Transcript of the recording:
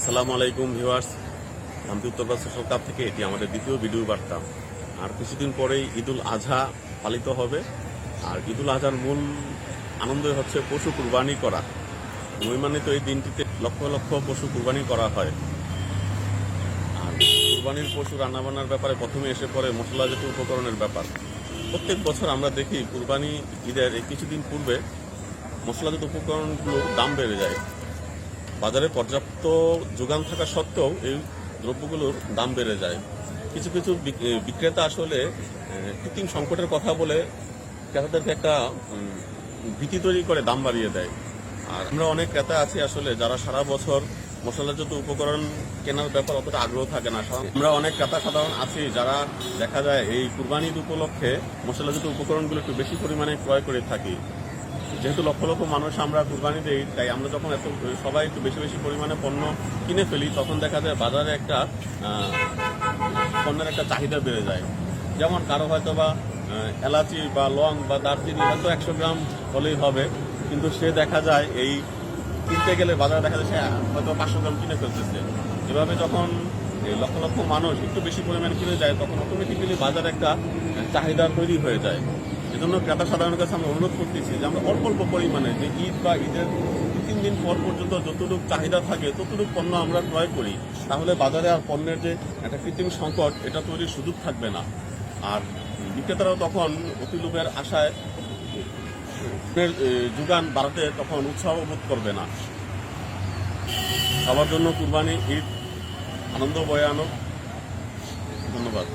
আসসালামু আলাইকুম ভিউয়ার্স। শান্তি উত্তরপ্রদেশ সরকার থেকে, এটি আমাদের দ্বিতীয় ভিডিও বার্তা। আর কিছুদিন পরেই ঈদুল আজহা পালিত হবে। আর ঈদুল আজহার মূল আনন্দই হচ্ছে পশু কুরবানি করা। মহিমান্বিত এই দিনটিতে লক্ষ লক্ষ পশু কুরবানি করা হয়। আর কুরবানির পশু রান্নাবান্নার ব্যাপারে প্রথমে এসে পড়ে মশলাজাত উপকরণের ব্যাপার। প্রত্যেক বছর আমরা দেখি কুরবানি ঈদের এই কিছুদিন পূর্বে মশলাজাত উপকরণগুলোর দাম বেড়ে যায়। বাজারে পর্যাপ্ত যোগান থাকা সত্ত্বেও এই দ্রব্যগুলোর দাম বেড়ে যায়। কিছু কিছু বিক্রেতা আসলে কৃত্রিম সংকটের কথা বলে ক্রেতাদেরকে একটা ভীতি তৈরি করে দাম বাড়িয়ে দেয়। আর আমরা অনেক ক্রেতা আছি আসলে যারা সারা বছর মশলাজাত উপকরণ কেনার ব্যাপার অতটা আগ্রহ থাকে না। আমরা অনেক ক্রেতা সাধারণ আছি যারা দেখা যায় এই কুরবানি ঈদ উপলক্ষে মশলাজাত উপকরণগুলো একটু বেশি পরিমাণে ক্রয় করে থাকি। যেহেতু লক্ষ লক্ষ মানুষ আমরা কুরবানি দেই তাই আমরা যখন এত, সবাই একটু বেশি বেশি পরিমাণে পণ্য কিনে ফেলি, তখন দেখা যায় বাজারে একটা পণ্যের একটা চাহিদা বেড়ে যায়। যেমন কারও হয়তো বা এলাচি বা লং বা দারচিনি হয়তো একশো গ্রাম হলেই হবে, কিন্তু সে দেখা যায় এই কিনতে গেলে বাজারে দেখা যায় সে হয়তো পাঁচশো গ্রাম কিনে ফেলতেছে। এভাবে যখন লক্ষ লক্ষ মানুষ একটু বেশি পরিমাণে কিনে যায়, তখন অটোমেটিক্যালি বাজারে একটা চাহিদা তৈরি হয়ে যায়। এজন্য ক্রেতা সাধারণের কাছে আমরা অনুরোধ করতেছি যে আমরা অল্প অল্প পরিমাণে যে ঈদ বা ঈদের তিন দিন পর পর্যন্ত যতটুকু চাহিদা থাকে, ততটুকু পণ্য আমরা ক্রয় করি, তাহলে বাজারে আর পণ্যের যে একটা কৃত্রিম সংকট, এটা তৈরির সুযোগ থাকবে না। আর বিক্রেতারাও তখন অতি লোভের আশায় যোগান বাড়াতে তখন উৎসাহ বোধ করবে না। সবার জন্য কুরবানি, ঈদ, আনন্দ বয়ে আনো ধন্যবাদ।